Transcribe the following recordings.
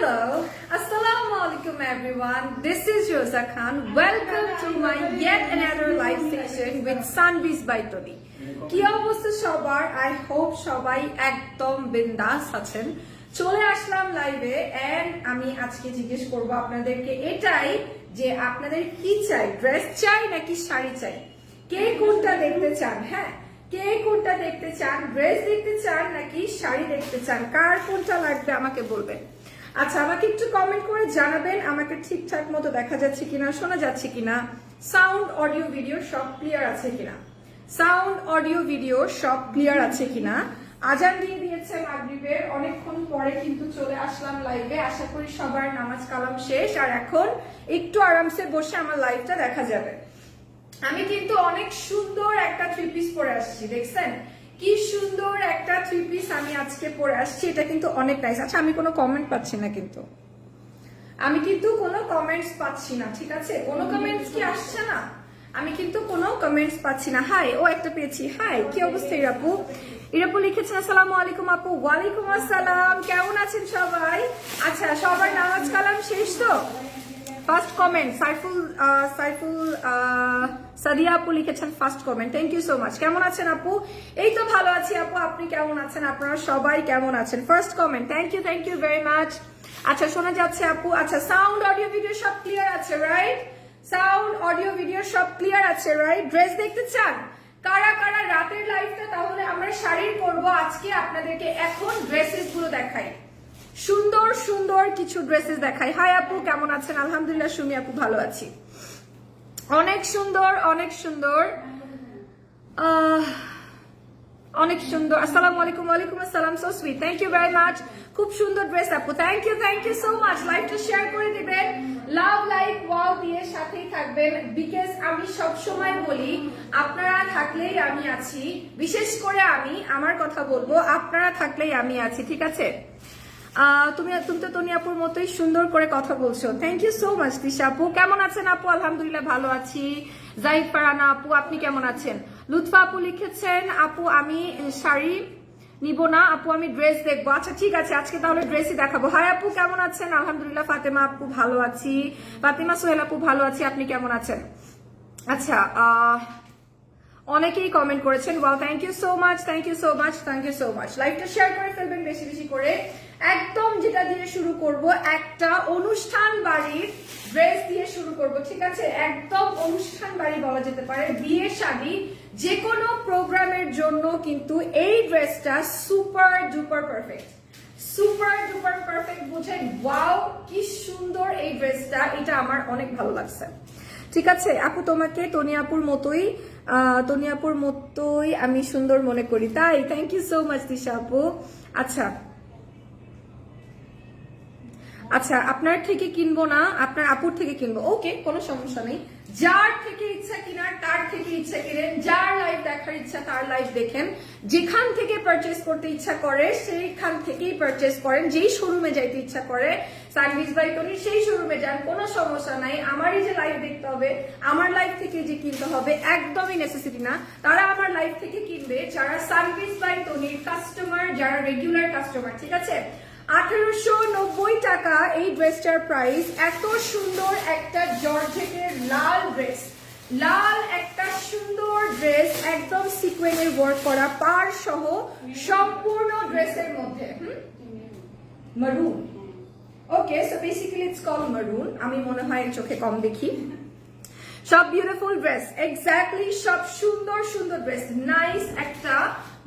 Hello, Assalamu alaikum everyone. This is Rosa Khan. Welcome to my yet another live session with Sunbees by Tony. কি অবস্থা সবার? I hope সবাই একদম বিন্দাস আছেন। চলে আসলাম লাইভে এন্ড আমি আজকে জিজ্ঞেস করব আপনাদেরকে এটাই যে আপনাদের কি চাই? ড্রেস চাই নাকি শাড়ি চাই? কে কোনটা দেখতে চান? হ্যাঁ কে কোনটা দেখতে চান? ড্রেস দেখতে চান নাকি শাড়ি দেখতে চান? কার কোনটা লাগবে আমাকে বলবেন। আচ্ছা আমাকে একটু কমেন্ট করে জানাবেন আমাকে ঠিকঠাক মতো দেখা যাচ্ছে কিনা, শোনা যাচ্ছে কিনা। সাউন্ড অডিও ভিডিও সব ক্লিয়ার আছে কিনা? সাউন্ড অডিও ভিডিও সব ক্লিয়ার আছে কিনা? আজান দিয়ে দিয়েছে মাগরিবের অনেকক্ষণ পরে কিন্তু চলে আসলাম লাইভে আশা করি সবার নামাজ কালাম শেষ। আর এখন একটু আরামসে বসে আমার লাইভটা দেখা যাবে। আমি কিন্তু অনেক সুন্দর একটা থ্রি পিস পরে আসছি, দেখছেন? কি সুন্দর একটা থ্রি পিস আমি আজকে পরে আসছি, এটা কিন্তু অনেক নাইস আচ্ছা আমি কোনো কমেন্ট পাচ্ছি না কিন্তু। আমি কিন্তু কোনো কমেন্টস পাচ্ছি না, ঠিক আছে? কোনো কমেন্টস কি আসছে না? আমি কিন্তু কোনো কমেন্টস পাচ্ছি না। হাই ও একটা পেয়েছি। হাই কি অবস্থা ইরাপু? ইরাপু লিখেছেন, আসসালামু আলাইকুম আপু। ওয়ালাইকুম আসসালাম। কেমন আছেন সবাই? আচ্ছা সবার নামাজ কালাম শেষ তো? ফার্স্ট কমেন্ট সাইফুল সাইফুল সাদিয়া আপু লিখেছেন first comment thank you so much কেমন আছেন আপু? এই তো ভালো আছি আপু, আপনি কেমন আছেন? আপনারা সবাই কেমন আছেন? First comment thank you thank you very much আচ্ছা শোনা যাচ্ছে আপু আচ্ছা সাউন্ড অডিও ভিডিও সব ক্লিয়ার আছে রাইট সাউন্ড অডিও ভিডিও সব ক্লিয়ার আছে রাইট ড্রেস দেখতে চান? কারা কারা রাতের লাইফটা তাহলে আমরা শাড়ির করব আজকে আপনাদেরকে এখন ড্রেসেসগুলো দেখাই। সুন্দর সুন্দর কিছু ড্রেসেস দেখাই। হাই আপু, কেমন আছেন? আলহামদুলিল্লাহ, সুমি আপু, ভালো আছি। অনেক সুন্দর অনেক সুন্দর। অনেক সুন্দর। আসসালামু আলাইকুম, ওয়ালাইকুম আসসালাম so sweet thank you very much খুব সুন্দর ড্রেস আপু। Thank you thank you so much লাইভটা শেয়ার করে দিবেন। লাভ লাইক ওয়াও দিয়ে সাথেই থাকবেন। বিকজ আমি সব সময় বলি, আপনারা থাকলেই আমি আছি। বিশেষ করে আমি, আমার কথা বলব, আপনারা থাকলেই আমি আছি। ঠিক আছে? তুমি তুমি তো তনি আপুর মতোই সুন্দর করে কথা বলছো। Thank you so much Disha আপু। কেমন আছেন আপু? আলহামদুলিল্লাহ ভালো আছি। জাহিদ ফারানা আপু, আপনি কেমন আছেন? লুৎফা আপু লিখেছেন, আপু, আমি শাড়ি নিব না। আপু, আমি ড্রেস দেখব। আচ্ছা ঠিক আছে, আজকে তাহলে ড্রেসই দেখাবো। হাই আপু, কেমন আছেন? আলহামদুলিল্লাহ, ফাতেমা আপু ভালো আছি। ফাতেমা সোহেল আপু ভালো আছি, আপনি কেমন আছেন? আচ্ছা অনেকেই কমেন্ট করেছেন wow thank you so much thank you so much thank you so much লাইভটা শেয়ার করে ফেলবেন বেশি বেশি করে। একদম যেটা দিয়ে শুরু করব, একটা অনুষ্ঠান বাড়ির ড্রেস দিয়ে শুরু করব, ঠিক আছে? একদম অনুষ্ঠান বাড়ি বলা যেতে পারে, বিয়ে শাদী যে কোনো প্রোগ্রামের জন্য কিন্তু এই ড্রেসটা super duper perfect. Super duper perfect বুঝেন, ওয়াও, কি সুন্দর এই ড্রেসটা, এটা আমার অনেক ভালো লাগছে। ঠিক আছে, আপু তোমাকে তনিয়াপুর মতোই তনিয়াপুর মতোই আমি সুন্দর মনে করি, তাই? Thank you so much Disha আপু। আচ্ছা আচ্ছা আপনার থেকে কিনবো না, আপনার আপুর থেকে কিনবো। ওকে, কোনো সমস্যা নেই। যার থেকে ইচ্ছা কিনার, তার থেকে ইচ্ছা কিনেন। যার লাইভ দেখার ইচ্ছা, তার লাইভ দেখেন। যেখান থেকে পারচেস করতে ইচ্ছা করে, সেইখান থেকেই পারচেস করেন। যেই শোরুমে যাইতে ইচ্ছা করে সার্ভিস বাই টনি সেই শোরুমে যান, কোনো সমস্যা নাই। আমারই যে লাইভ দেখতে হবে, আমার লাইভ থেকে যে কিনতে হবে, একদমই নেসেসিটি না। তারা আমার লাইভ থেকে কিনবে, যারা সার্ভিস বাই টনির কাস্টমার যারা রেগুলার কাস্টমার ঠিক আছে? আঠারোশো নব্বই টাকা এই ড্রেসটার প্রাইস এত সুন্দর একটা জর্জেটের লাল ড্রেস লাল একটা সুন্দর ড্রেস একদম সিকোয়েনের ওয়ার্ক করা পার সহ সম্পূর্ণ ড্রেসের মধ্যে। Maroon okay so basically it's call maroon আমি মনে হয় চোখে কম দেখি। সব বিউটিফুল ড্রেস এক্স্যাক্টলি সব সুন্দর সুন্দর ড্রেস নাইস একটা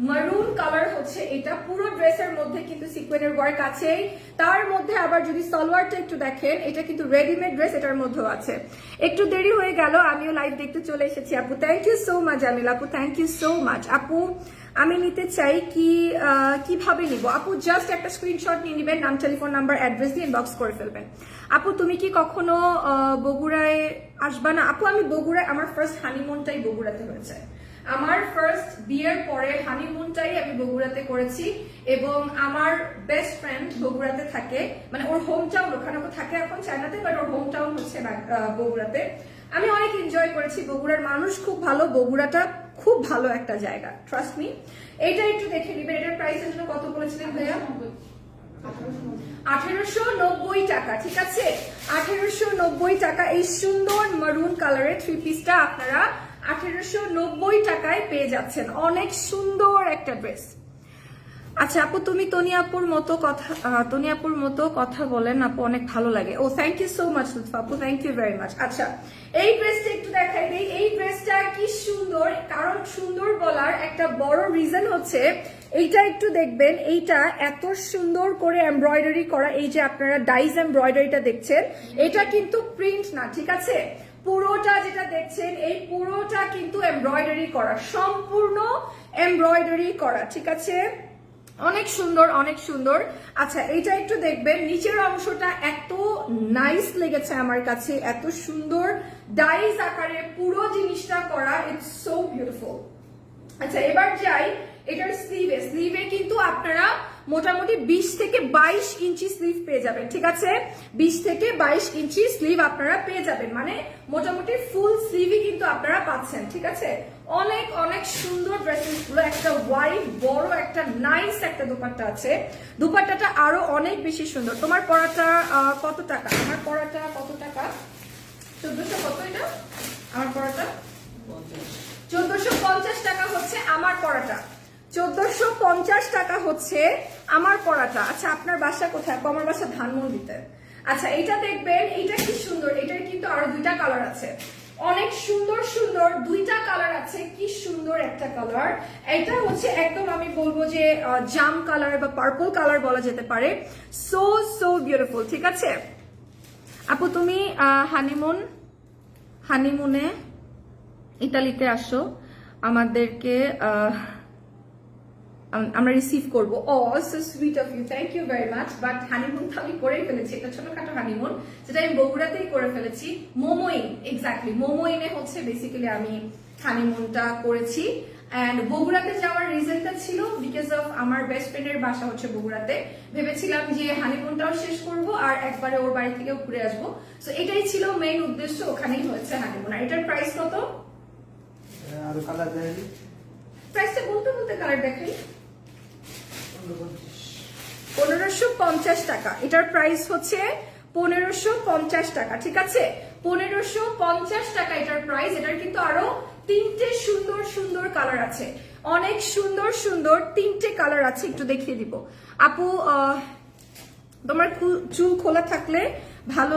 মারুন কালার হচ্ছে এটা। পুরো ড্রেসের মধ্যে কিন্তু সিকোয়েনের ওয়ার্ক আছে তার মধ্যে আবার যদি সালোয়ারটা একটু দেখেন, এটা কিন্তু রেডিমেড ড্রেস এটার মধ্যেও আছে। একটু দেরি হয়ে গেল, আমিও লাইভ দেখতে চলে এসেছি। আপু থ্যাংক ইউ সো মাচ আমিল আপু থ্যাংক ইউ সো মাচ আপু, আমি নিতে চাই কি কীভাবে নিব? আপু জাস্ট একটা স্ক্রিনশট নিয়ে নেবেন, নাম টেলিফোন নাম্বার অ্যাড্রেস দিয়ে ইনবক্স করে ফেলবেন। আপু, তুমি কি কখনো বগুড়ায় আসবা না? আপু, আমি বগুড়ায়, আমার ফার্স্ট হানিমুনটাই বগুড়াতে হয়েছে। আমার ফার্স্ট বিয়ের পরে হানিমুনটাই আমি বগুড়াতে করেছি এবং আমার বেস্ট ফ্রেন্ড বগুড়াতে থাকে। মানে ওর হোম টাউন ওখানে থাকে এখন চায়নাতে বাট ওর হোম টাউন হচ্ছে বগুড়াতে। আমি অনেক এনজয় করেছি। বগুড়ার মানুষ খুব ভালো। বগুড়াটা খুব ভালো একটা জায়গা ট্রাস্ট মি এইটা একটু দেখে নিবেন। এটার প্রাইস জন্য কত বলেছিলেন ভাইয়া? আঠেরোশো নব্বই টাকা, ঠিক আছে? আঠেরোশো নব্বই টাকা। এই সুন্দর মারুন কালারের থ্রি পিসটা আপনারা আঠেরোশো নব্বই টাকায় পেয়ে যাচ্ছেন। অনেক সুন্দর একটা ড্রেস। আচ্ছা আপু, তুমি তনিয়াপুর মতো কথা তনিয়াপুর মতো কথা বলেন, আপু, অনেক ভালো লাগে। ও thank you so much Lutfa আপু থ্যাংক ইউ ভেরি মাচ আচ্ছা এই ড্রেসটা একটু দেখাই দিই। এই ড্রেসটা কি সুন্দর, কারণ সুন্দর বলার একটা বড় রিজন হচ্ছে, এইটা একটু দেখবেন, এইটা এত সুন্দর করে এমব্রয়ডারি করা, এই যে আপনারা ডাইস এমব্রয়ডারিটা দেখছেন, এটা কিন্তু প্রিন্ট না, ঠিক আছে? পুরোটা যেটা দেখছেন, এই পুরোটা কিন্তু এমব্রয়ডারি করা, সম্পূর্ণ এমব্রয়ডারি করা, ঠিক আছে? অনেক সুন্দর অনেক সুন্দর। আচ্ছা এইটা একটু দেখবেন, নিচের অংশটা এত নাইস লেগেছে আমার কাছে, এত সুন্দর ডাইস আকারে পুরো জিনিসটা করা ইটস সো বিউটিফুল আচ্ছা এবার যাই, এটার স্লিভে স্লিভে কিন্তু আপনারা মোটামুটি বিশ থেকে বাইশ ইঞ্চি স্লিভ পেয়ে যাবেন ঠিক আছে? বিশ থেকে বাইশ ইঞ্চি স্লিভ আপনারা পেয়ে যাবেন মানে মোটামুটি ফুল স্লিভই কিন্তু আপনারা পাচ্ছেন ঠিক আছে? অনেক অনেক সুন্দর ড্রেসেসগুলো একটা হোয়াইট বড় একটা নাইস একটা দুপাট্টা আছে। দুপাট্টাটা আরও অনেক বেশি সুন্দর। তোমার পড়াটা কত টাকা? আমার পড়াটা কত টাকা? চোদ্দশো কত এটা? আমার পড়াটা চোদ্দশো পঞ্চাশ টাকা হচ্ছে আমার পড়াটা চোদ্দশো পঞ্চাশ টাকা হচ্ছে আমার পড়াটা। আচ্ছা আপনার বাসা কোথায়? আমার বাসা ধানমন্ডিতে। আচ্ছা এটা দেখবেন এটা কি সুন্দর? এটার কিন্তু আরও দুইটা কালার আছে। অনেক সুন্দর সুন্দর দুইটা কালার আছে। কি সুন্দর একটা কালার এটা হচ্ছে একদম আমি বলব যে জাম কালার বা পার্পল কালার বলা যেতে পারে। সো সো বিউটিফুল ঠিক আছে? আপু তুমি হানিমুন হানিমুনে ইতালিতে আসো। আমাদেরকে আহ, আমরা রিসিভ করব ও so sweet of you thank you very much but honeymoon তো আমি করেই ফেলেছি। একটা ছোটখাটো হানিমুন যেটা আমি বগুড়াতেই করে ফেলেছি। মোমোইন এক্স্যাক্টলি মোমোইনে হচ্ছে বেসিক্যালি আমি হানিমুনটা করেছি। অ্যান্ড বগুড়াতে যাওয়ার রিজনটা ছিল বিকজ অফ আমার বেস্ট ফ্রেন্ডের বাসা হচ্ছে বগুড়াতে। ভেবেছিলাম যে হানিমুনটাও শেষ করব আর একবারে ওর বাড়ি থেকেও ঘুরে আসব। তো এটাই ছিল মেইন উদ্দেশ্য ওখানেই হয়েছে হানিমুন আর এটার প্রাইস কত? আরও কালার দেয় প্রাইসটা বলতে বলতে কালার দেখাই। পনেরোশো পঞ্চাশ টাকা। এটার প্রাইস হচ্ছে পনেরোশো পঞ্চাশ টাকা, ঠিক আছে? পনেরোশো পঞ্চাশ টাকা এটার প্রাইস এটার কিন্তু আরও তিনটে সুন্দর সুন্দর কালার আছে। অনেক সুন্দর সুন্দর তিনটে কালার আছে, একটু দেখিয়ে দিব। আপু তোমার চুল খোলা থাকলে ভালো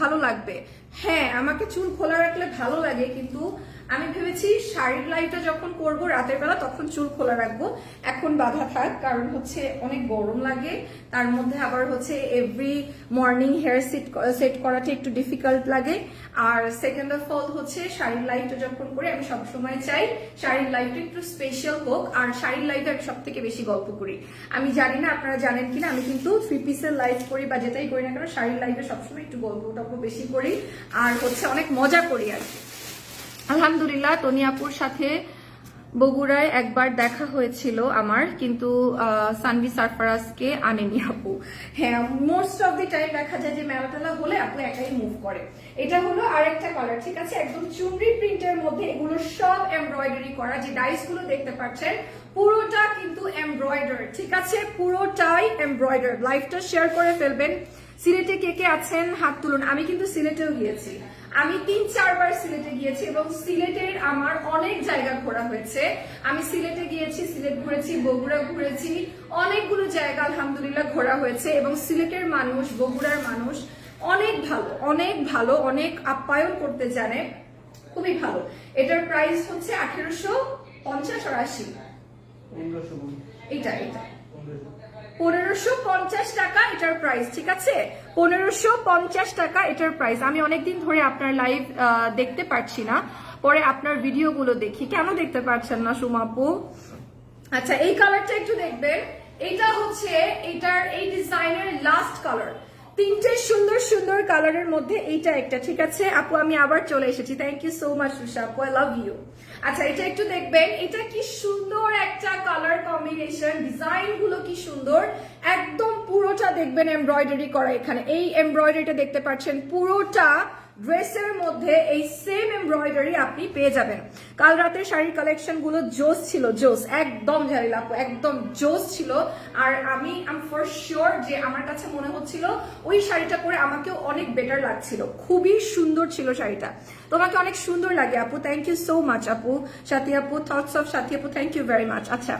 ভালো লাগবে। হ্যাঁ আমাকে চুল খোলা রাখলে ভালো লাগে, কিন্তু আমি ভেবেছি শাড়ির লাইটটা যখন করব রাতের বেলা, তখন চুল খোলা রাখব। এখন বাধা থাক, কারণ হচ্ছে অনেক গরম লাগে। তার মধ্যে আবার হচ্ছে every morning hair set set করাটা একটু ডিফিকাল্ট লাগে। আর সেকেন্ড অফ অল হচ্ছে শাড়ির লাইটটা যখন করি, আমি সবসময় চাই শাড়ির লাইটটা একটু স্পেশাল হোক। আর শাড়ির লাইটে আমি সব থেকে বেশি গল্প করি। আমি জানি না আপনারা জানেন কিনা, আমি কিন্তু থ্রি পিসের লাইট করি বা যেটাই করি না কেন, শাড়ির লাইটে সবসময় একটু গল্প টল্প বেশি করি। আর হচ্ছে অনেক মজা করি আর কি। আলহামদুলিল্লাহ, তনিয়াপুর সাথে বগুড়ায় একবার দেখা হয়েছিল আমার, কিন্তু সানভি সারফারাজকে আনেনি আপু। হ্যাঁ মোস্ট অফ দি টাইম দেখা যায় যে মেলাটেলা হলে আপু একাই মুভ করে। এটা হলো আরেকটা কালার ঠিক আছে? একদম চুনরি প্রিন্টের মধ্যে এগুলো সব এমব্রয়ডারি করা, যে ডাইসগুলো দেখতে পাচ্ছেন, পুরোটা কিন্তু এমব্রয়ডার ঠিক আছে? পুরোটাই এমব্রয়ডার লাইফটা শেয়ার করে ফেলবেন। সিলেটে কে কে আছেন, হাত তুলুন। আমি কিন্তু সিলেটেও গিয়েছি। আমি তিন চারবার সিলেটে গিয়েছি এবং সিলেটের আমার অনেক জায়গা ঘোরা হয়েছে। আমি সিলেটে গিয়েছি সিলেট ঘুরেছি বগুড়া ঘুরেছি অনেকগুলো জায়গা আলহামদুলিল্লাহ ঘোরা হয়েছে এবং সিলেটের মানুষ বগুড়ার মানুষ অনেক ভালো অনেক ভালো অনেক আপ্যায়ন করতে জানে। খুবই ভালো। এটার প্রাইস হচ্ছে আঠেরোশো পঞ্চাশ আর আশি। এটা এটা। পনেরোশো পঞ্চাশ টাকা এটার প্রাইস ঠিক আছে? পনেরোশো পঞ্চাশ টাকা এটার প্রাইস আমি অনেকদিন ধরে আপনার লাইভ দেখতে পারছি না। পরে আপনার ভিডিওগুলো দেখি। কেন দেখতে পারছেন না সুমাপু আচ্ছা এই কালারটা একটু দেখবেন। এটা হচ্ছে, এটার এই ডিজাইনের লাস্ট কালার তিনটে সুন্দর সুন্দর কালারের মধ্যে এইটা একটা, ঠিক আছে? আপু, আমি আবার চলে এসেছি। Thank you so much Rusha আপু। আই লাভ ইউ আচ্ছা এটা একটু দেখবেন, এটা কি সুন্দর একটা কালার কম্বিনেশন ডিজাইনগুলো কি সুন্দর। একদম পুরোটা দেখবেন এমব্রয়ডারি করা এখানে। এই এমব্রয়ডারিটা দেখতে পাচ্ছেন, পুরোটা ড্রেসের মধ্যে এই সেম এমব্রয়ডারি আপনি পেয়ে যাবেন। কাল রাতের শাড়ির কালেকশনগুলো জোস ছিল, জোস, একদম ঝাড়িল আপু, একদম জোস ছিল। আর আমি আম ফর শিওর যে আমার কাছে মনে হচ্ছিল, ওই শাড়িটা পরে আমাকেও অনেক বেটার লাগছিল। খুবই সুন্দর ছিল শাড়িটা। তোমাকে অনেক সুন্দর লাগে, আপু। থ্যাংক ইউ সো মাচ আপু। সাথী আপু থটস অফ সাথী আপু থ্যাংক ইউ ভেরি মাচ আচ্ছা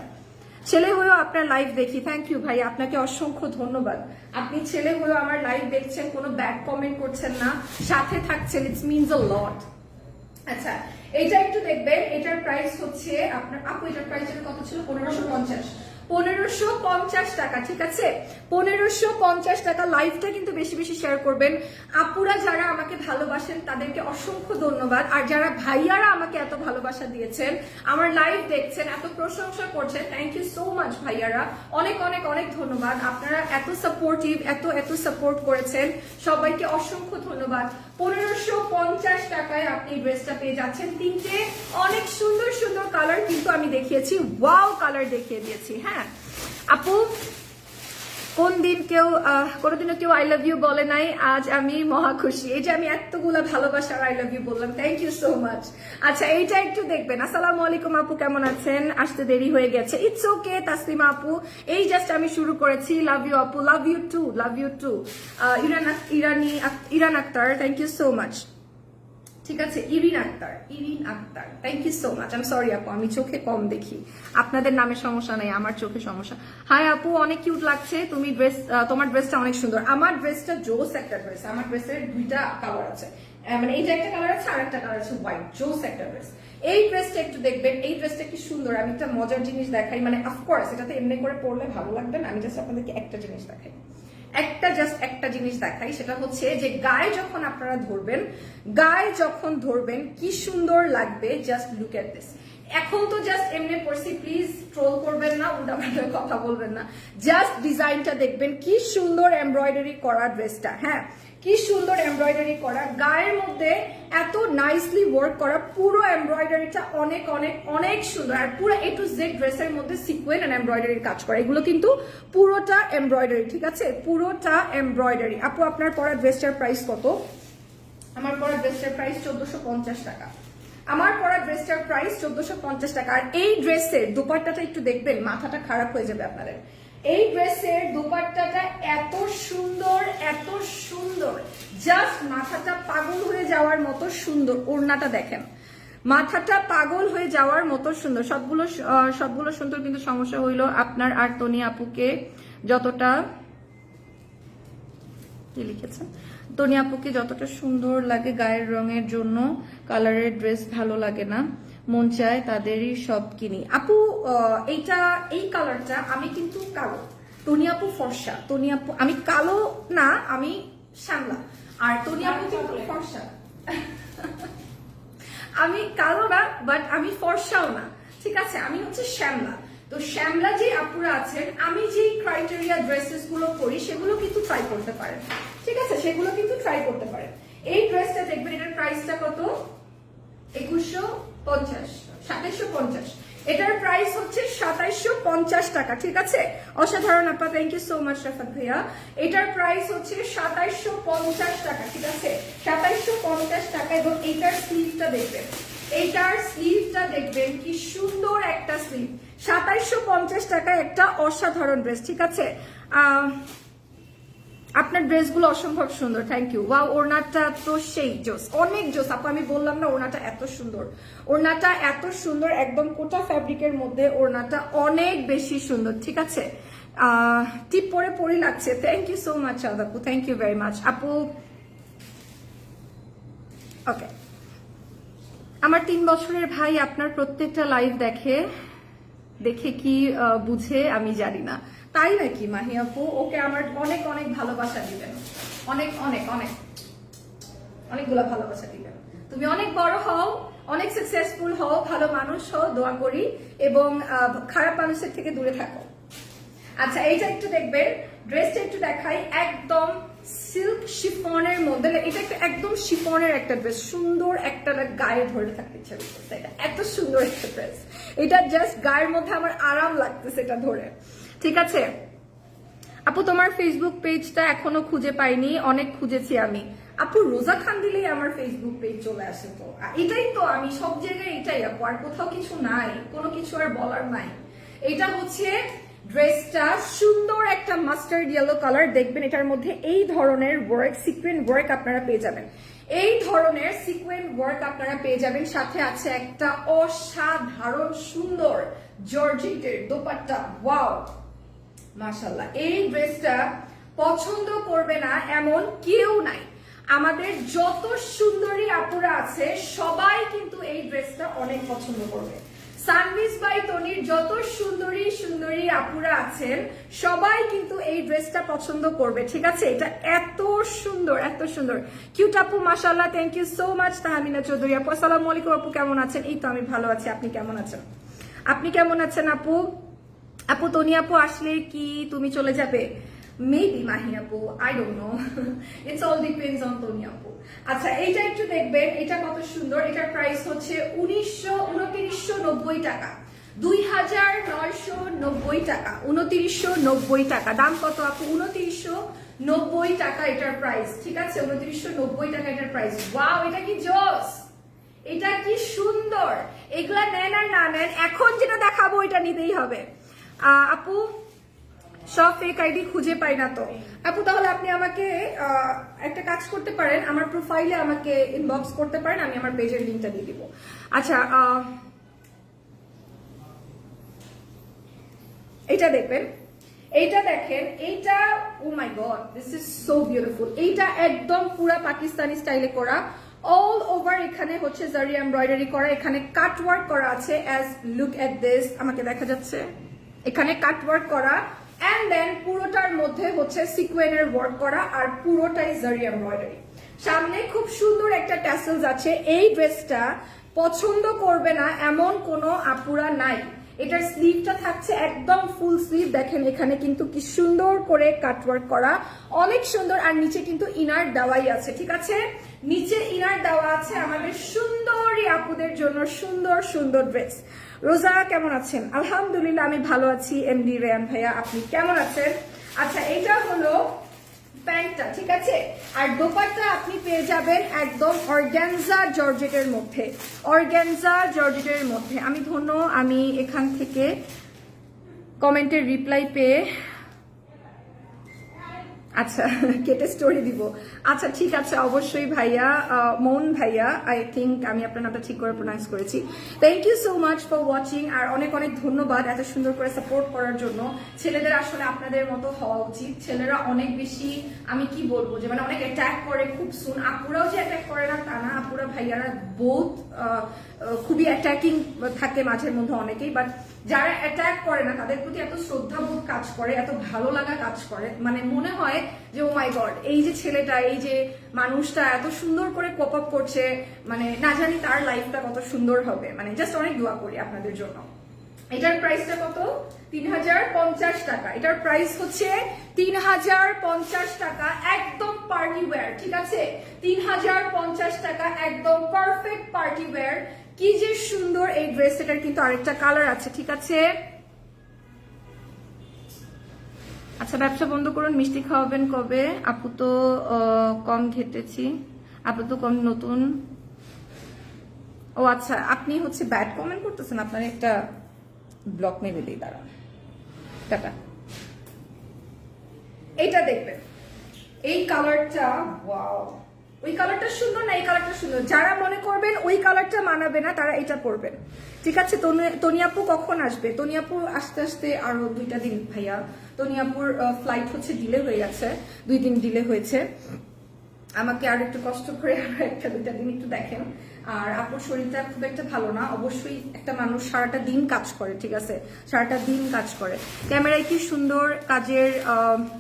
ছেলে হয়েও আপনার লাইভ দেখি। থ্যাংক ইউ ভাই। আপনাকে অসংখ্য ধন্যবাদ। আপনি ছেলে হয়েও আমার লাইভ দেখছেন, কোনো ব্যাড কমেন্ট করছেন না। সাথে থাকছেন ইটস মিনস আ লট আচ্ছা এটা একটু দেখবেন, এটার প্রাইস হচ্ছে আপনার, আপু, এটার প্রাইস কত ছিল পনেরোশো পঞ্চাশ। পনেরোশো পঞ্চাশ টাকা, ঠিক আছে? পনেরোশো পঞ্চাশ টাকা লাইভটা কিন্তু বেশি বেশি শেয়ার করবেন। আপুরা যারা আমাকে ভালোবাসেন, তাদেরকে অসংখ্য ধন্যবাদ। আর যারা ভাইয়ারা আমাকে এত ভালোবাসা দিয়েছেন, আমার লাইভ দেখছেন, এত প্রশংসা করছেন থ্যাংক ইউ সো মাচ ভাইয়ারা। অনেক অনেক অনেক ধন্যবাদ। আপনারা এত সাপোর্টিভ এত এত সাপোর্ট করেছেন। সবাইকে অসংখ্য ধন্যবাদ। পনেরোশো পঞ্চাশ টাকায় আপনি ড্রেসটা পেয়ে যাচ্ছেন তিনটে। অনেক সুন্দর সুন্দর কালার কিন্তু আমি দেখিয়েছি। ওয়াও কালার দেখিয়ে দিয়েছি হ্যাঁ। আপু কোন দিন কেউ কোনোদিনও কেউ আই লাভ ইউ বলে নাই, আজ আমি মহা খুশি। এই যে আমি এতগুলা ভালোবাসার আই লাভ ইউ বললাম থ্যাংক ইউ সো মাচ আচ্ছা এইটা একটু দেখবেন। আসসালামু আলাইকুম আপু, কেমন আছেন? আসতে দেরি হয়ে গেছে। ইটস ওকে তাসলিমা আপু। এই জাস্ট আমি শুরু করেছি লাভ ইউ আপু। Love you too love you too Iran Irani Iran Akter thank you so much ঠিক আছে, Irin Akter Irin Akter thank you so much am sorry আপু, আমি চোখে কম দেখি। আপনাদের নামে সমস্যা নাই, আমার চোখে সমস্যা। হাই আপু, অনেক কিউট লাগছে। তুমি ড্রেস তোমার ড্রেসটা অনেক সুন্দর। আমার ড্রেসটা জোস একটা ড্রেস আমার ড্রেসের দুইটা কালার আছে। মানে এইটা একটা কালার আছে আর একটা কালার আছে হোয়াইট জোস একটা ড্রেস এই ড্রেসটা একটু দেখবেন, এই ড্রেসটা কি সুন্দর। আমি একটা মজার জিনিস দেখাই। মানে অফকোর্স এটাতে এমনি করে পড়লে ভালো লাগবে না। আমি জাস্ট আপনাদেরকে একটা জিনিস দেখাই। একটা জাস্ট একটা জিনিস দেখাই, সেটা হচ্ছে যে গায়ে যখন আপনারা ধরবেন, গায়ে যখন ধরবেন, কি সুন্দর লাগবে জাস্ট লুক এট দিস এখন তো জাস্ট এমনি পড়ছি প্লিজ ট্রোল করবেন না, উল্টাপাল্টা কথা বলবেন না। জাস্ট ডিজাইনটা দেখবেন, কি সুন্দর এমব্রয়ডারি করা ড্রেসটা হ্যাঁ? কি সুন্দর এমব্রয়ডারি করা, গায়ের মধ্যে এত নাইসলি ওয়ার্ক করা, পুরো এমব্রয়ডারিটা অনেক অনেক অনেক সুন্দর। আর পুরো এ টু জেড ড্রেসের মধ্যে সিকোয়েন অ্যান্ড এমব্রয়ডারির কাজ করা। এগুলো কিন্তু পুরোটা এমব্রয়ডারি ঠিক আছে? পুরোটা এমব্রয়ডারি আপু, আপনার পরা ড্রেসটার প্রাইস কত? আমার পরা ড্রেসটার প্রাইস চোদ্দশো টাকা। আমার পরা ড্রেসটার প্রাইস চোদ্দশো পঞ্চাশ টাকা। আর এই ড্রেসের দোপাট্টাটা একটু দেখবেন, মাথাটা খারাপ হয়ে যাবে আপনাদের। এই ড্রেসের দোপাট্টাটা এত সুন্দর এত সুন্দর। জাস্ট মাথাটা পাগল হয়ে যাওয়ার মতো সুন্দর। ওড়নাটা দেখেন। মাথাটা পাগল হয়ে যাওয়ার মতো সুন্দর। সবগুলো সবগুলো সুন্দর, কিন্তু সমস্যা হইল আপনার আর তনি আপুকে যতটা কি লিখেছেন। তনি আপুকে যতটা সুন্দর লাগে গায়ের রঙের জন্য কালারের ড্রেস ভালো লাগে না মন চায় তাদেরই সব কিনি। আপু এইটা এই কালারটা আমি কিন্তু কালো। তনি আপু ফর্সা। তনি আপু আমি কালো না আমি শ্যামলা। আর তনি আপু কিন্তু ফর্সা। আমি কালো না বাট আমি ফর্সাও না। ঠিক আছে আমি হচ্ছে শ্যামলা। তো শ্যামলা যে আপুরা আছেন, আমি যে ক্রাইটেরিয়া ড্রেসেসগুলো করি সেগুলো কিন্তু ট্রাই করতে পারেন। ঠিক আছে? সেগুলো কিন্তু ট্রাই করতে পারেন। এই ড্রেসটা দেখবেন, এটার প্রাইসটা কত? একুশশো পঞ্চাশ, সাতাইশশো পঞ্চাশ। এটার প্রাইস হচ্ছে সাতাইশশো পঞ্চাশ টাকা, ঠিক আছে? অসাধারণ আপা thank you so much Rafat ভাইয়া। এটার প্রাইস হচ্ছে সাতাইশশো পঞ্চাশ টাকা, ঠিক আছে? সাতাইশশো পঞ্চাশ টাকা এবং এইটার স্লিভটা দেখবেন। এইটার স্লিভটা দেখবেন কি সুন্দর একটা স্লিভ সাতাইশশো পঞ্চাশ টাকা একটা অসাধারণ ড্রেস ঠিক আছে? আপনার ড্রেসগুলো অসম্ভব সুন্দর থ্যাংক ইউ ওয়াও ওড়নাটা তো সেই জোস, অনেক জোস। আপু, আমি বললাম না ওড়নাটা এত সুন্দর। ওড়নাটা এত সুন্দর, একদম কোটা ফ্যাব্রিকের মধ্যে ওড়নাটা অনেক বেশি সুন্দর, ঠিক আছে? টিপ পরে পরি লাগছে। থ্যাংক ইউ সো মাচ আপু থ্যাংক ইউ ভেরি মাচ আপু ওকে আমার তিন বছরের ভাই আপনার প্রত্যেকটা লাইভ দেখে দেখে কি বুঝে আমি জানি না। তাই নাকি মাহি আপু? ওকে আমার অনেক অনেক ভালোবাসা দিবেন। অনেক অনেক অনেক। অনেকগুলো ভালোবাসা দিবেন। তুমি অনেক বড় হও, অনেক সাকসেসফুল হও, ভালো মানুষ হও, দোয়া করি। এবং খারাপ মানুষের থেকে দূরে থাকো। আচ্ছা এইটা একটু দেখবেন। ড্রেসটা একটু দেখাই। একদম সিল্ক শিফনের মধ্যে এটা একটা একদম শিফনের একটা ড্রেস সুন্দর একটা গায়ে ধরে থাকতে ইচ্ছা করতেছে। এটা এত সুন্দর একটা ড্রেস এটা জাস্ট গায়ের মধ্যে আমার আরাম লাগতেছে এটা ধরে। ঠিক আছে? আপু, তোমার ফেসবুক পেজটা এখনও খুঁজে পাইনি, অনেক খুঁজেছি আমি। আপু, রোজা খান দিলেই আমার ফেসবুক পেজ চলে আসে তো। এটাই তো আমি, সব জায়গায় এটাই আপু, আর কোথাও কিছু নাই, কোনো কিছু আর বলার নাই। এটা হচ্ছে ড্রেসটা সুন্দর একটা মাস্টার্ড ইয়েলো কালার দেখবেন এটার মধ্যে এই ধরনের ওয়ার্ক সিকুয়েন্ট ওয়ার্ক আপনারা পেয়ে যাবেন। এই ধরনের সিকুয়েন্ট ওয়ার্ক আপনারা পেয়ে যাবেন। সাথে আছে একটা অসাধারণ সুন্দর জর্জেটের দোপাট্টা। ওয়াও মাশাল্লাহ এই ড্রেসটা পছন্দ করবে না এমন কেউ নাই। আমাদের যত সুন্দরী আপুরা আছে, সবাই কিন্তু এই ড্রেসটা অনেক পছন্দ করবে। সানভিস বাই তনির যত সুন্দরী সুন্দরী আপুরা আছেন, সবাই কিন্তু এই ড্রেসটা পছন্দ করবে, ঠিক আছে? এটা এত সুন্দর এত সুন্দর। কিউট আপু মাশাল্লাহ thank you so much Tahmina Chowdhury আপু। আসসালামু আলাইকুম আপু, কেমন আছেন? এই তো আমি ভালো আছি, আপনি কেমন আছেন? আপনি কেমন আছেন আপু? আপু, তনি আপু, আসলে কি তুমি চলে যাবে? মেবি মাহি আপু I don't know it's all depends on Toni আপু। আচ্ছা এইটা একটু দেখবেন, এটা কত সুন্দর, এটার প্রাইস হচ্ছে উনিশশো উনত্রিশশো নব্বই টাকা। দুই হাজার নয়শো নব্বই টাকা, উনত্রিশশো নব্বই টাকা। দাম কত আপু? উনত্রিশশো নব্বই টাকা এটার প্রাইস ঠিক আছে? উনত্রিশশো নব্বই টাকা এটার প্রাইস ওয়াও এটা কি জোস? এটা কি সুন্দর! এগুলা নেন আর না নেন, এখন যেটা দেখাবো, এটা নিতেই হবে। আপু সব ফেক আইডি খুঁজে পাই না তো। আপু, তাহলে আপনি আমাকে একটা কাজ করতে পারেন। আমার প্রোফাইলে আমাকে ইনবক্স করতে পারেন, আমি আমার পেজের লিঙ্কটা দিয়ে দিব। আচ্ছা এটা দেখবেন। এইটা দেখেন, এইটা ও my god this is so beautiful এইটা একদম পুরা পাকিস্তানি স্টাইলে করা। অল ওভার এখানে হচ্ছে জারি এমব্রয়ডারি করা। এখানে কাট ওয়ার্ক করা আছে। অ্যাজ লুক এট দিস আমাকে দেখা যাচ্ছে। এখানে কাট ওয়ার্ক করা। অ্যান্ড দেন পুরোটার মধ্যে হচ্ছে সিকোয়েনের ওয়ার্ক করা আর পুরোটাই জারি এমব্রয়ডারি সামনে খুব সুন্দর একটা ট্যাসেলস আছে। এই ড্রেসটা পছন্দ করবে না এমন কোনো আপুরা নাই। এটার স্লিভটা থাকছে একদম ফুল স্লিভ দেখেন এখানে কিন্তু কি সুন্দর করে কাটওয়ার্ক করা। অনেক সুন্দর আর নিচে কিন্তু ইনার দেওয়াই আছে, ঠিক আছে? নিচে ইনার দেওয়া আছে আমাদের সুন্দরী আপুদের জন্য সুন্দর সুন্দর ড্রেস রোজা কেমন আছেন? আলহামদুলিল্লাহ, আমি ভালো আছি। এমডি রেয়ান ভাইয়া, আপনি কেমন আছেন? আচ্ছা এটা হলো প্যান্টটা, ঠিক আছে? আর দোপাট্টা আপনি পেয়ে যাবেন একদম অর্গ্যানজা জর্জেটের মধ্যে। অর্গ্যানজা জর্জেটের মধ্যে। আমি ধন্য, আমি এখান থেকে কমেন্টের রিপ্লাই পেয়ে আচ্ছা কেটে স্টোরি দিব। আচ্ছা ঠিক আছে, অবশ্যই ভাইয়া মৌন ভাইয়া আই থিঙ্ক আমি আপনার নামটা ঠিক করে প্রোনাউন্স করেছি। Thank you so much for watching আর অনেক অনেক ধন্যবাদ এত সুন্দর করে সাপোর্ট করার জন্য। ছেলেদের আসলে আপনাদের মতো হওয়া উচিত। ছেলেরা অনেক বেশি, আমি কি বলব যে মানে অনেক অ্যাটাক করে খুব সুন আপুরাও যে অ্যাটাক করে না, তা না। আপুরা ভাইয়ারা বহুত খুবই অ্যাটাকিং থাকে মাঝের মধ্যে অনেকেই বাট যারা অ্যাটাক করে না, তাদের প্রতি এত শ্রদ্ধাবোধ কাজ করে, এত ভালো লাগা কাজ করে। মানে মনে হয় যে ও মাই গড এই যে ছেলেটা, এই যে মানুষটা এত সুন্দর করে কোপ আপ করছে মানে না জানি তার লাইফটা কত সুন্দর হবে। মানে জাস্ট অনেক দোয়া করি আপনাদের জন্য। এটার প্রাইসটা কত? তিন হাজার পঞ্চাশ টাকা। এটার প্রাইস হচ্ছে তিন হাজার পঞ্চাশ টাকা একদম পার্টি ওয়্যার ঠিক আছে? তিন হাজার পঞ্চাশ টাকা একদম পারফেক্ট পার্টি ওয়্যার কি যে সুন্দর এই ড্রেস এটার কিন্তু আরেকটা কালার আছে, ঠিক আছে? আচ্ছা ব্যবসা বন্ধ করুন, মিষ্টি খাওয়াবেন কবে? আপু তো কম ঘেটেছি। আপু তো কম নতুন। ও আচ্ছা আপনি হচ্ছে ব্যাড কমেন্ট করতেছেন, আপনার একটা ব্লক মেরে দিই দাঁড়ান। টাটা। এইটা দেখবেন। এই কালারটা ওয়াও ওই কালারটা সুন্দর না এই কালারটা সুন্দর? যারা মনে করবেন ওই কালারটা মানাবে না, তারা এটা পরবেন। ঠিক আছে? তনু- তনিয়াপু কখন আসবে? তনিয়াপু আস্তে আস্তে আরও দুইটা দিন, ভাইয়া। তনিয়াপুর ফ্লাইট হচ্ছে ডিলে হয়ে গেছে। দুই দিন ডিলে হয়েছে। আমাকে আর একটু কষ্ট করে একটা দুইটা দিন একটু দেখেন। আর আপুর শরীরটা খুব একটা ভালো না। অবশ্যই একটা মানুষ সারাটা দিন কাজ করে, ঠিক আছে? সারাটা দিন কাজ করে। ক্যামেরায় কি সুন্দর কাজের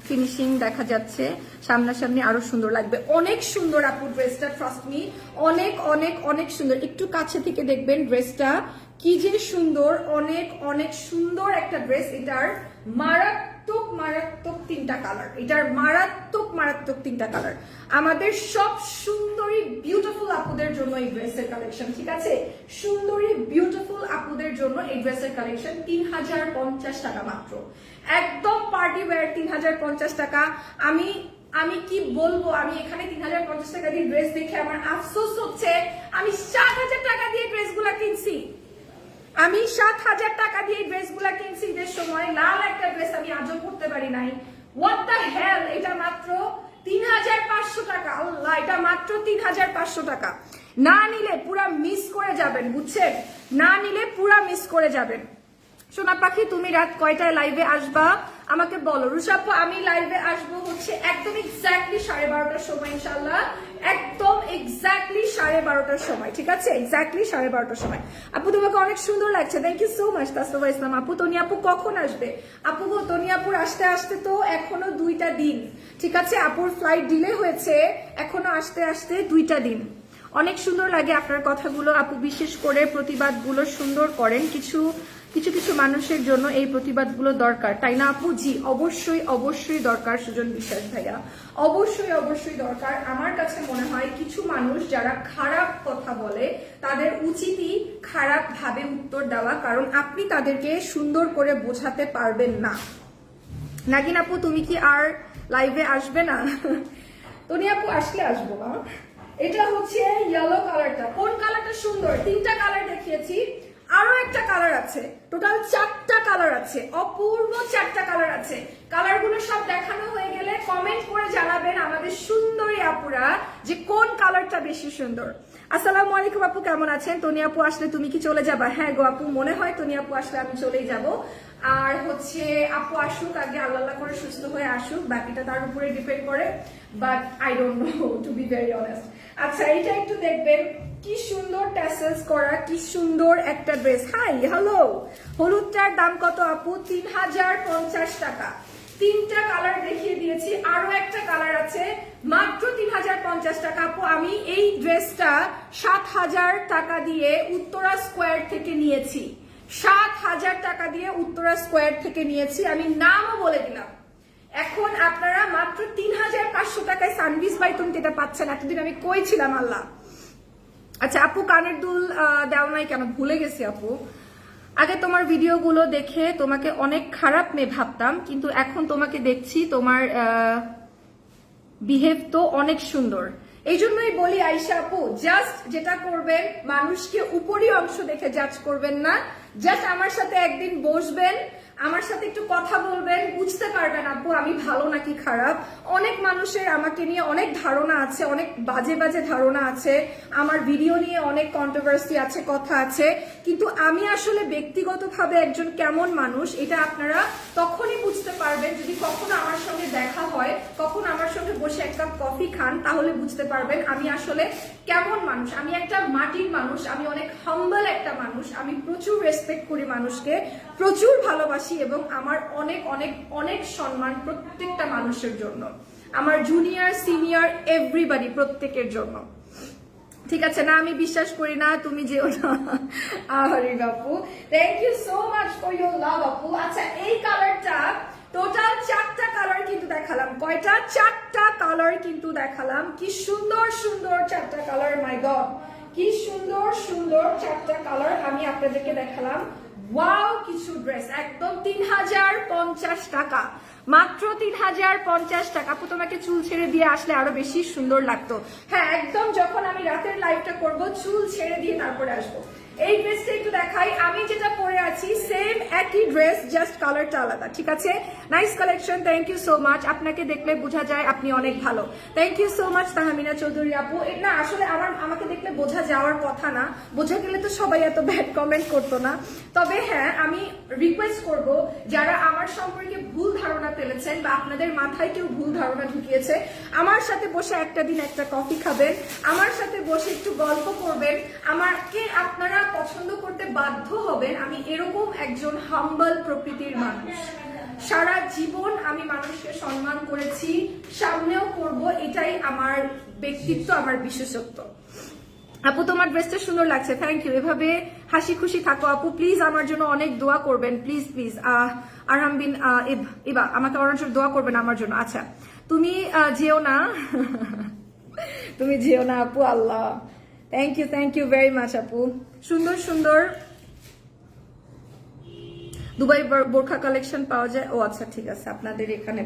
ফিনিশিং দেখা যাচ্ছে। সামনাসামনি আরও সুন্দর লাগবে। অনেক সুন্দর আপুর ড্রেসটা ট্রাস্ট মি অনেক অনেক অনেক সুন্দর। একটু কাছে থেকে দেখবেন ড্রেসটা। কি যে সুন্দর, অনেক অনেক সুন্দর একটা ড্রেস এটার। মারাত্মক মারাত্মক মারাত্মক তিনটা কালার এটার মারাত্মক মারাত্মক তিনটা কালার আমাদের সব সুন্দরী বিউটিফুল আপুদের জন্য এই ড্রেসের কালেকশন ঠিক আছে? সুন্দরী বিউটিফুল আপুদের জন্য এই ড্রেসের কালেকশন তিন হাজার পঞ্চাশ টাকা মাত্র। একদম পার্টি ওয়্যার তিন হাজার পঞ্চাশ টাকা। আমি আমি কি বলব? আমি এখানে তিন হাজার পঞ্চাশ টাকা দিয়ে ড্রেস দেখে আমার আফসোস হচ্ছে। আমি সাত হাজার টাকা দিয়ে ড্রেসগুলা কিনছি। আমি সাত হাজার টাকা দিয়ে ড্রেসগুলা কিনছি, ঈদের সময় লাল একটা ড্রেস আমি আজও পড়তে পারি নাই। হোয়াট দ্য হেল এটা মাত্র তিন হাজার পাঁচশো টাকা। আল্লাহ, এটা মাত্র তিন হাজার পাঁচশো টাকা। না নিলে পুরা মিস করে যাবেন, বুঝছেন? না নিলে পুরা মিস করে যাবেন। সোনা পাখি, তুমি রাত কয়টায় লাইভে আসবা? আমাকে বলো রুষাপ্পু আমি লাইভে আসব হচ্ছে একদম এক্স্যাক্টলি সাড়ে বারোটার সময় ইনশাল্লাহ একদম এক্স্যাক্টলি সাড়ে বারোটার সময়, ঠিক আছে? এক্স্যাক্টলি সাড়ে বারোটার সময়। আপু, তোমাকে অনেক সুন্দর লাগছে। Thank you so much তাস্তফা Islam. আপু, তনি আপু কখন আসবে? আপু গো, তনি আপুর আসতে আসতে তো এখনও দুইটা দিন, ঠিক আছে? আপুর ফ্লাইট ডিলে হয়েছে, এখনও আসতে আসতে দুইটা দিন। অনেক সুন্দর লাগে আপনার কথাগুলো। আপু, বিশেষ করে প্রতিবাদগুলো সুন্দর করেন। কিছু কিছু কিছু মানুষের জন্য এই প্রতিবাদগুলো দরকার। তাই না আপু? জি, অবশ্যই অবশ্যই দরকার, সুজন বিশ্বাস ভাইয়া। অবশ্যই অবশ্যই দরকার। আমার কাছে মনে হয় কিছু মানুষ যারা খারাপ কথা বলে, তাদের উচিতই খারাপ ভাবে উত্তর দেওয়া, কারণ আপনি তাদেরকে সুন্দর করে বোঝাতে পারবেন না। নাগিন আপু, তুমি কি আর লাইভে আসবে না? তনি আপু, আসলে আসব না। এটা হচ্ছে ইয়েলো কালারটা কোন কালারটা সুন্দর? তিনটা কালার দেখিয়েছি। আরও একটা কালার আছে। টোটাল চারটা কালার আছে। অপূর্ব চারটা কালার আছে। কালারগুলো সব দেখানো হয়ে গেলে কমেন্ট করে জানাবেন আমাদের সুন্দরী আপুরা যে কোন কালারটা বেশি সুন্দর। আসসালামু আলাইকুম আপু, কেমন আছেন? তনি আপু আসলে তুমি কি চলে যাবা? হ্যাঁ গো আপু, মনে হয় তনি আপু আসলে আমি চলেই যাব। আর হচ্ছে আপু আসুক, আগে আল্লাহ করে সুস্থ হয়ে আসুক, বাকিটা তার উপরে ডিপেন্ড করে but I don't know to be very honest আচ্ছা এইটা একটু দেখবেন। কি সুন্দর ট্যাসেলস করা, কি সুন্দর একটা ড্রেস হাই হ্যালো হলুদটার দাম কত আপু? তিন হাজার পঞ্চাশ টাকা। তিনটা কালার দেখিয়ে দিয়েছি। আরও একটা কালার আছে। মাত্র তিন হাজার পঞ্চাশ টাকা আপু। আমি এই ড্রেসটা সাত হাজার টাকা দিয়ে উত্তরা স্কোয়ার থেকে নিয়েছি। সাত হাজার টাকা দিয়ে উত্তরা স্কোয়ার থেকে নিয়েছি। আমি নামও বলে দিলাম। এখন আপনারা মাত্র তিন হাজার পাঁচশো টাকায় সানভিস বাই তুমি পাচ্ছেন। এতদিন আমি কইছিলাম আল্লাহ? আচ্ছা আপু কানের দুল দেও নাই কেন? ভুলে গেছি আপু। আগে তোমার ভিডিওগুলো দেখে তোমাকে অনেক খারাপ মেয়ে ভাবতাম, কিন্তু এখন তোমাকে দেখছি তোমার বিহেভ তো অনেক সুন্দর। এই জন্যই বলি আইসা আপু জাস্ট যেটা করবেন, মানুষকে উপরই অংশ দেখে জাজ করবেন না। জাস্ট আমার সাথে একদিন বসবেন আমার সাথে একটু কথা বলবেন, বুঝতে পারবেন আপু আমি ভালো নাকি খারাপ? অনেক মানুষের আমাকে নিয়ে অনেক ধারণা আছে, অনেক বাজে বাজে ধারণা আছে, আমার ভিডিও নিয়ে অনেক কন্ট্রোভার্সি আছে, কথা আছে, কিন্তু আমি আসলে ব্যক্তিগতভাবে একজন কেমন মানুষ, এটা আপনারা তখনই বুঝতে পারবেন যদি কখনো আমার সঙ্গে দেখা হয়, কখন আমার সঙ্গে বসে এক কাপ কফি খান, তাহলে বুঝতে পারবেন আমি আসলে কেমন মানুষ। আমি একটা মাটির মানুষ, আমি অনেক হাম্বল একটা মানুষ, আমি প্রচুর রেসপেক্ট করি মানুষকে, প্রচুর ভালোবাসি এবং আমার অনেক অনেক অনেক সম্মান প্রত্যেকটা মানুষের জন্য। আমার জুনিয়র সিনিয়র এভরিবাডি প্রত্যেকের জন্য। ঠিক আছে, না, আমি বিশ্বাস করি না, তুমি যেও না। আরে বাপু। Thank you so much for your love আপু। আচ্ছা এই কালারটা টোটাল চারটা কালার কিন্তু দেখালাম। কয়টা? চারটা কালার কিন্তু দেখালাম। কি সুন্দর সুন্দর চারটা কালার মাই গড কি সুন্দর সুন্দর চারটা কালার আমি আপনাদেরকে দেখালাম। ওয়াও কিছু ড্রেস একদম তিন হাজার পঞ্চাশ টাকা। মাত্র তিন হাজার পঞ্চাশ টাকা। আপু, তোমাকে চুল ছেড়ে দিয়ে আসলে আরও বেশি সুন্দর লাগতো। হ্যাঁ একদম যখন আমি রাতের লাইভটা করব, চুল ছেড়ে দিয়ে তারপরে আসব। এই ড্রেসটা একটু দেখাই। আমি যেটা পরে আছি সেম একই ড্রেস জাস্ট কালারটা আলাদা, ঠিক আছে? Nice collection thank you so much আপনাকে দেখলে বোঝা যায় আপনি অনেক ভালো। Thank you so much Tahamina Chowdhury আপু। না, আসলে আমার, আমাকে দেখলে বোঝা যাওয়ার কথা না। বোঝা গেলে তো সবাই এত ব্যাড কমেন্ট করতো না। তবে হ্যাঁ আমি রিকোয়েস্ট করব, যারা আমার সম্পর্কে ভুল ধারণা ফেলেছেন বা আপনাদের মাথায় কেউ ভুল ধারণা ঢুকিয়েছে, আমার সাথে বসে একটা দিন একটা কফি খাবেন। আমার সাথে বসে একটু গল্প করবেন। আমাকে আপনারা পছন্দ করতে বাধ্য হবেন, আমি এরকম একজন হাম্বল প্রকৃতির মানুষ। সারা জীবন আমি মানুষকে সম্মান করেছি, সামনেও করব, এটাই আমার ব্যক্তিত্ব, আমার বিশেষত্ব। আপু, তোমার ড্রেসটা সুন্দর লাগছে থ্যাংক ইউ এভাবে হাসি খুশি থাকো। আপু প্লিজ আমার জন্য অনেক দোয়া করবেন প্লিজ প্লিজ আরহাম বিন ইবা আমাকে অনেক দোয়া করবেন আমার জন্য। আচ্ছা তুমি যেও না। তুমি যেও না, আপু, Allah. Thank you thank you very much আপু। সুন্দর সুন্দর দুবাই বোরখা কালেকশন পাওয়া যায়। ও আচ্ছা ঠিক আছে। আপনাদের এখানে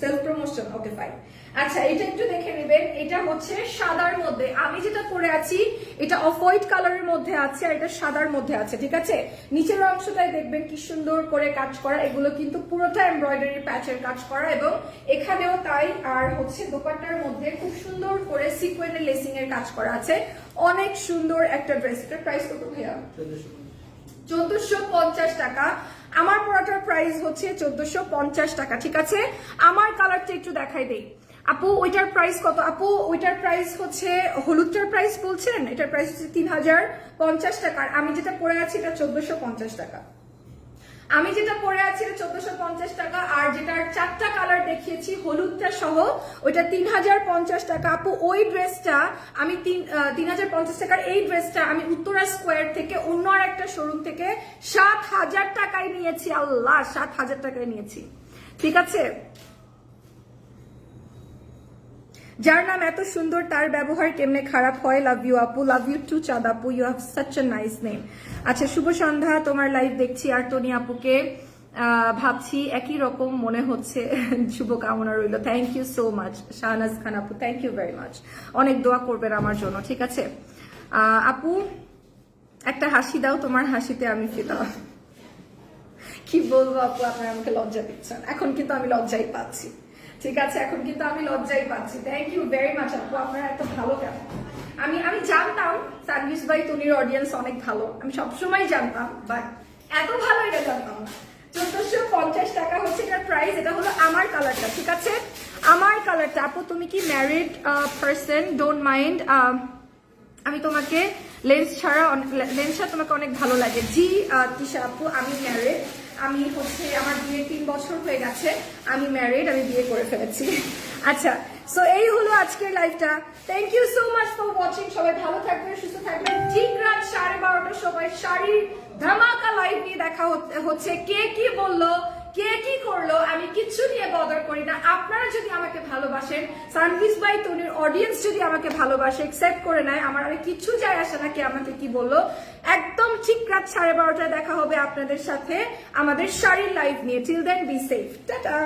সেলফ প্রমোশন ওকে ফাইন আচ্ছা এটা একটু দেখে নেবেন। এটা হচ্ছে সাদার মধ্যে। আমি যেটা পরে আছি এটা অফ হোয়াইট কালারের মধ্যে আছে আর এটা সাদার মধ্যে আছে ঠিক আছে? নিচের অংশটাই দেখবেন কি সুন্দর করে কাজ করা। এগুলো কিন্তু পুরোটা এমব্রয়ডারি প্যাচের কাজ করা এবং এখানেও তাই আর হচ্ছে দোপাট্টার মধ্যে খুব সুন্দর করে সিকোয়েন্সের লেসিং এর কাজ করা আছে। অনেক সুন্দর একটা ড্রেস এটার প্রাইস কত ভাইয়া? চোদ্দশো পঞ্চাশ টাকা। আমার পরোটার প্রাইস হচ্ছে চোদ্দশো পঞ্চাশ টাকা, ঠিক আছে? আমার কালারটা একটু দেখাই দেই। আপু, ওইটার প্রাইস কত? আপু, ওইটার প্রাইস হচ্ছে, হলুদটার প্রাইস বলছেন? এটার প্রাইস হচ্ছে তিন হাজার পঞ্চাশ টাকা। আমি যেটা পরে আছি, এটা চোদ্দশো পঞ্চাশ টাকা। আমি যেটা পরে আছি চোদ্দশো পঞ্চাশ টাকা, আর যেটার চারটা কালার দেখিয়েছি, হলুদটা সহ, ওইটা তিন হাজার পঞ্চাশ টাকা। আপু, ওই ড্রেসটা আমি তিন তিন হাজার পঞ্চাশ টাকার এই ড্রেসটা আমি উত্তরা স্কোয়ার থেকে অন্য আর একটা শোরুম থেকে সাত হাজার টাকায় নিয়েছি। আল্লাহ, সাত হাজার টাকায় নিয়েছি। ঠিক আছে? যার নাম এত সুন্দর, তার ব্যবহার কেমনে খারাপ হয়? লাভ ইউ আপু। লাভ ইউ টু চাঁদ আপু you have such a nice name আচ্ছা শুভ সন্ধ্যা। তোমার লাইভ দেখছি আর টনি আপুকে ভাবছি একই রকম মনে হচ্ছে। শুভকামনা রইল। Thank you so much Shahnaz Khan আপু। থ্যাংক ইউ ভেরি মাচ অনেক দোয়া করবেন আমার জন্য, ঠিক আছে? আপু, একটা হাসি দাও, তোমার হাসিতে আমি ফিদা কি বলব আপু, আপনার আমাকে লজ্জা দিচ্ছেন। এখন কিন্তু আমি লজ্জাই পাচ্ছি। ঠিক আছে, এখন কিন্তু আমি লজ্জাই পাচ্ছি। থ্যাংক ইউ ভেরি মাচ আপু, আপনারা এত ভালো কেন? আমি আমি জানতাম সার্ভিস বাই তনির অডিয়েন্স অনেক ভালো। আমি সবসময় জানতাম বাট এত ভালো এটা জানতাম না। চোদ্দশো পঞ্চাশ টাকা হচ্ছে এটার প্রাইস এটা হলো আমার কালারটা ঠিক আছে? আমার কালারটা আপু, তুমি কি ম্যারিড পার্সন ডোন্ট মাইন্ড আমি তোমাকে লেন্স ছাড়া লেন্স ছাড়া তোমাকে অনেক ভালো লাগে। জি তিশা আপু, আমি ম্যারিড আমি হচ্ছে আমার বিয়ে তিন বছর হয়ে গেছে, আমি ম্যারিড আমি বিয়ে করে ফেলেছি। আচ্ছা সো এই হলো আজকের লাইফটা thank you so much for watching সবাই ভালো থাকবেন, সুস্থ থাকবেন। ঠিক রাত সাড়ে বারোটার সময় শাড়ির ধামাকা লাইভ নিয়ে দেখা হচ্ছে। কে কি বলল? কে কি করল, আমি কিচ্ছু নিয়ে বদর করি না। আপনারা যদি আমাকে ভালোবাসেন, সার্ভিস বাই তনির অডিয়েন্স যদি আমাকে ভালোবাসে একসেপ্ট করে নেয়, আমার আর কিচ্ছু যায় আসে না কে আমাকে কি বলল। একদম ঠিক রাত সাড়ে বারোটায় দেখা হবে আপনাদের সাথে, আমাদের শাড়ির লাইফ নিয়ে। Till then be safe tata.